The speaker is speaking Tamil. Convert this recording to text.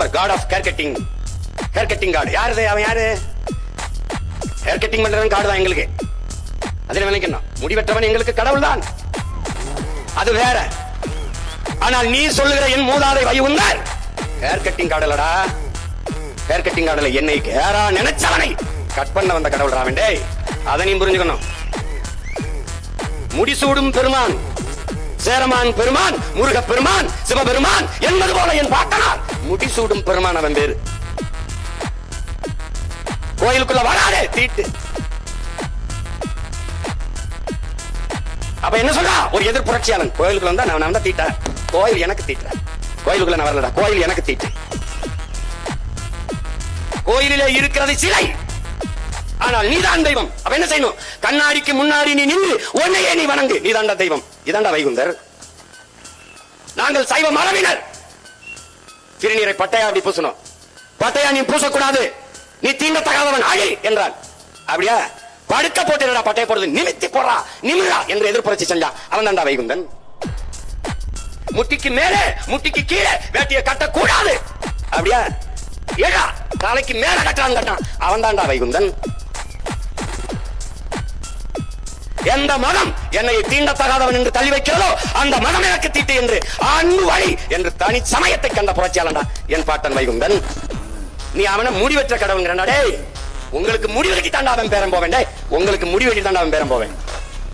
போறான் god of hair cutting hair cutting card யாரு அவன் யாரு? ஹேர் கட்டிங் பண்றவன் காடு தான் எங்களுக்கு. அதில் நினைக்கணும். முடிவெற்றவன் எங்களுக்கு கடவுள் தான். அது வேற. ஆனால் நீ சொல்லுகிற என் மூதாதை வைகுந்தார் ஹேர் கட்டிங் காடலடா. ஹேர் கட்டிங் காடல என்னை கேரா நினைச்சவனை கட் பண்ண வந்த கடவுள் ராவண்டே டேய் அதை நீ புரிஞ்சுக்கணும். முடிசூடும் பெருமான் சேரமான் பெருமான் முருக பெருமான் சிவபெருமான் என்பது போல என் பாட்டனார். முடிசூடும் பெருமான் அவன் பேரு கோயிலுக்குள்ள வராதே தீட்டு. அப்ப என்ன சொல்றா? ஒரு எதிர் புரட்சியாளன். கோயிலுக்குள்ள வந்தா நான் தான் தீட்டேன் கோயில் எனக்கு தீட்டேன் கோயிலுக்குள்ள நான் வரலடா கோயில் எனக்கு தீட்டு. கோயிலிலே இருக்கிறது சிலை. ஆனால் நீதான் தெய்வம். அப்ப என்ன செய்யணும்? கண்ணாடிக்கு முன்னாடி நீ நின்று உன்னையே நீ வணங்கு. நீதாண்டா தெய்வம். இதாண்டா வைகுந்தர். நாங்கள் சைவ மரபினர். திருநீரை பட்டையா அப்படி பூசணும். பட்டையா நீ பூசக்கூடாது. நீ தீண்டத்தகாதவன் அழி என்றான். அப்படியா? படுக்க போட்டுடா பட்டையை போடுறது? நிமித்தி போறா நிமிடா என்று எதிர்ப்புரட்சி செஞ்சான் அவன் தாண்டா வைகுந்தன். முட்டிக்கு மேலே முட்டிக்கு கீழே வேட்டியை கட்டக்கூடாது. அப்படியா? ஏடா தலைக்கு மேல கட்டான் கட்டான். அவன் தாண்டா வைகுந்தன். எந்த மதம் என்னை தீண்டத்தகாதவன் என்று தள்ளி வைக்கிறதோ அந்த மதம் எனக்கு தீட்டு என்று அன்பு வழி என்று தனி சமயத்தை கண்ட புரட்சியாளன்டா என் பாட்டன் வைகுந்தன் நீ அவனை முடி வெற்ற கடவுள் டேய். உங்களுக்கு முடிவெடுக்கி தாண்டா அவன் பேரம் போவேன் உங்களுக்கு முடிவெடுக்கி தாண்டா அவன் பேரம் போவேன்.